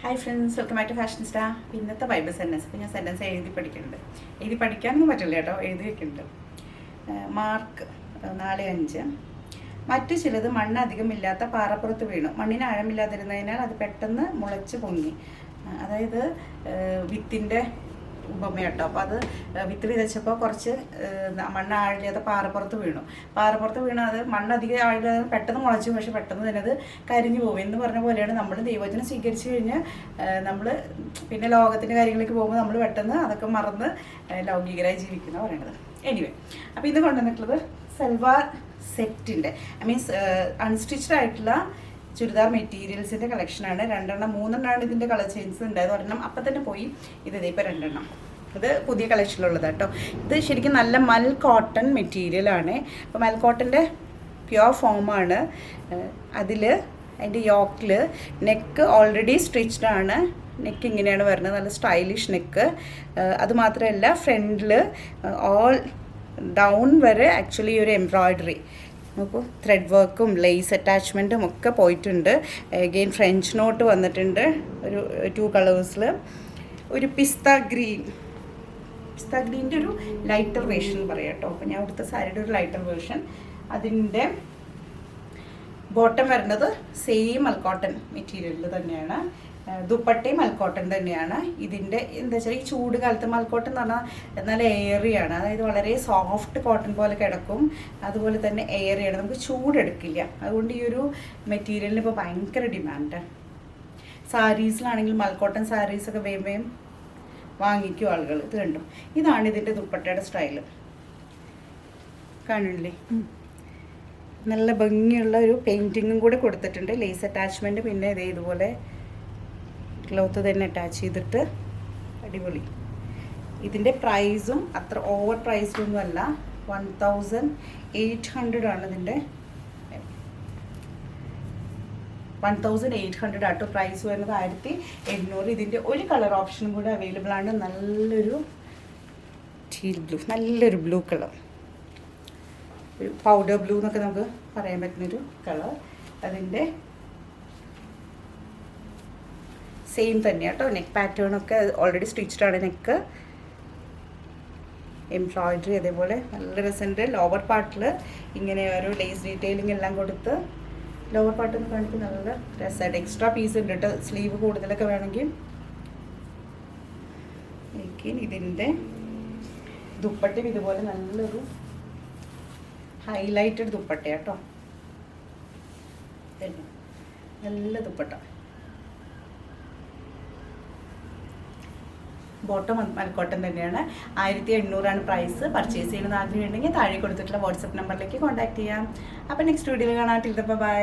Hi friends welcome back to fashion സ്റ്റാ ഇന്നത്തെ vibe sentence അപ്പോൾ ഞാൻ സെന്റൻസ് എഴുതി പഠിക്കുന്നുണ്ട് എഴുതി പഠിക്കാനൊന്നും പറ്റില്ല കേട്ടോ. എഴുതി വെക്കുന്നുണ്ട് മാർക്ക് നാല് അഞ്ച്. മറ്റു ചിലത് മണ്ണ് അധികമില്ലാത്ത പാറപ്പുറത്ത് വീണു. മണ്ണിന് ആഴമില്ലാതിരുന്നതിനാൽ അത് പെട്ടെന്ന് മുളച്ച് പൊങ്ങി. അതായത് വിത്തിന്റെ ഉപമയാട്ടോ അപ്പോൾ അത് വിത്ത് വിതച്ചപ്പോൾ കുറച്ച് മണ്ണ് ആഴില്ലാത്ത പാറപ്പുറത്ത് വീണു. പാറപ്പുറത്ത് വീണ് അത് മണ്ണ് അധികം ആഴില്ലാതെ പെട്ടെന്ന് മുളച്ചു പക്ഷെ പെട്ടെന്ന് തന്നെ അത് കരിഞ്ഞു പോകും. എന്ന് പറഞ്ഞ പോലെയാണ് നമ്മൾ ദൈവത്തിനെ സ്വീകരിച്ചു കഴിഞ്ഞാൽ നമ്മൾ പിന്നെ ലോകത്തിന്റെ കാര്യങ്ങളിലേക്ക് പോകുമ്പോൾ നമ്മൾ പെട്ടെന്ന് അതൊക്കെ മറന്ന് ലൗകികരായി ജീവിക്കുന്ന പറയണത് എനിവേ അപ്പോൾ ഇത് കൊണ്ടുവന്നിട്ടുള്ളത് സൽവാർ സെറ്റിന്റെ ഐ മീൻസ് അൺസ്റ്റിച്ചഡ് ആയിട്ടുള്ള ചുരിദാർ മെറ്റീരിയൽസിന്റെ കളക്ഷനാണ്. രണ്ടെണ്ണം മൂന്നെണ്ണമാണ് ഇതിന്റെ കളർ ചേഞ്ചസ് ഉണ്ടായത്. ഒരെണ്ണം അപ്പം തന്നെ പോയി. ഇത് ഇതേ ഇപ്പോൾ രണ്ടെണ്ണം. ഇത് പുതിയ കളക്ഷനിലുള്ളത് കേട്ടോ. ഇത് ശരിക്കും നല്ല മൽ കോട്ടൺ മെറ്റീരിയലാണ് അപ്പോൾ മൽ കോട്ടന്റെ പ്യുവർ ഫോമാണ് അതിൽ അതിന്റെ യോക്കിൽ നെക്ക് ഓൾറെഡി സ്റ്റിച്ച്ഡ് ആണ്. നെക്ക് ഇങ്ങനെയാണ് വരുന്നത്. നല്ല സ്റ്റൈലിഷ് നെക്ക് അതുമാത്രമല്ല ഫ്രണ്ടിൽ ഓൾ ഡൗൺ വരെ ആക്ച്വലി ഒരു എംബ്രോയ്ഡറി നോക്കൂ ത്രെഡ് വർക്കും ലേസ് അറ്റാച്ച്മെന്റും ഒക്കെ പോയിട്ടുണ്ട്. അഗെയിൻ ഫ്രഞ്ച് നോട്ട് വന്നിട്ടുണ്ട് ഒരു ടു കളേഴ്സിൽ ഒരു പിസ്ത ഗ്രീൻ. പിസ്ത ഗ്രീന്റെ ഒരു ലൈറ്റർ വേർഷൻ പറയാം കേട്ടോ. അപ്പോൾ ഞാൻ അവിടുത്തെ സാരിയുടെ ഒരു ലൈറ്റർ വേർഷൻ അതിന്റെ ബോട്ടം വരുന്നത് സെയിം അൽക്കോട്ടൺ മെറ്റീരിയലിൽ തന്നെയാണ്. ദുപ്പട്ടയും മൽക്കോട്ടൺ തന്നെയാണ്. ഇതിന്റെ എന്താ വെച്ചാൽ ഈ ചൂട് കാലത്ത് മൽക്കോട്ടൺ എന്ന് പറഞ്ഞാൽ നല്ല എയറിയാണ് അതായത് വളരെ സോഫ്റ്റ് കോട്ടൺ പോലെ കിടക്കും. അതുപോലെ തന്നെ എയറിയാണ് നമുക്ക് ചൂടെടുക്കില്ല. അതുകൊണ്ട് ഈ ഒരു മെറ്റീരിയലിന് ഇപ്പോൾ ഭയങ്കര ഡിമാൻഡ് സാരീസിലാണെങ്കിൽ മൽക്കോട്ടൺ സാരീസൊക്കെ വേം വേം വാങ്ങിക്കും ആളുകൾ ഇത് കണ്ടു? ഇതാണ് ഇതിന്റെ ദുപ്പട്ടയുടെ സ്റ്റൈൽ കാണില്ലേ നല്ല ഭംഗിയുള്ള ഒരു പെയിന്റിങ്ങും കൂടെ കൊടുത്തിട്ടുണ്ട്. ലേസ് അറ്റാച്ച്മെന്റ് പിന്നെ ഇതേ ഇതുപോലെ ക്ലോത്ത് തന്നെ അറ്റാച്ച് ചെയ്തിട്ട് അടിപൊളി. ഇതിന്റെ പ്രൈസും അത്ര ഓവർ പ്രൈസ്ഡൊന്നും അല്ല. വൺ തൗസൻഡ് എയ്റ്റ് ഹൺഡ്രഡ് ആണ് ഇതിന്റെ വൺ തൗസൻഡ് എയ്റ്റ് ഹൺഡ്രഡ് ആട്ടോ പ്രൈസ് വരുന്നത്. ആയിരത്തി എണ്ണൂറ് ഇതിന്റെ ഒരു കളർ ഓപ്ഷനും കൂടെ അവൈലബിൾ ആണ്. നല്ലൊരു ടീൽ ബ്ലൂ നല്ലൊരു ബ്ലൂ കളർ ഒരു പൗഡർ ബ്ലൂ എന്നൊക്കെ നമുക്ക് പറയാൻ പറ്റുന്നൊരു കളർ അതിന്റെ സെയിം തന്നെയാണ് കേട്ടോ നെക്ക് പാറ്റേൺ ഒക്കെ ഓൾറെഡി സ്റ്റിച്ച്ഡ് ആണ് നെക്ക് എംബ്രോയിഡറി അതേപോലെ നല്ല രസമുണ്ട് ലോവർ പാർട്ടിൽ ഇങ്ങനെ ഒരു ലേസ് ഡീറ്റെയിലിംഗ് എല്ലാം കൊടുത്ത് ലോവർ പാർട്ട് എന്ന് കാണിക്കും നല്ല രസമായിട്ട് എക്സ്ട്രാ പീസ് ഉണ്ട് കേട്ടോ സ്ലീവ് കൂടുതലൊക്കെ വേണമെങ്കിൽ. ഇതിന്റെ ദുപ്പട്ടയും ഇതുപോലെ നല്ലൊരു ഹൈലൈറ്റഡ് ദുപ്പട്ട കേട്ടോ. നല്ല ദുപ്പട്ട. ബോട്ടം മലക്കോട്ടൻ തന്നെയാണ്. ആയിരത്തി എണ്ണൂറാണ് പ്രൈസ് പർച്ചേസ് ചെയ്യുന്നത് ആഗ്രഹമുണ്ടെങ്കിൽ താഴെ കൊടുത്തിട്ടുള്ള വാട്സപ്പ് നമ്പറിലേക്ക് കോൺടാക്ട് ചെയ്യാം. അപ്പോൾ നെക്സ്റ്റ് വീഡിയോയിൽ കാണാം. Till by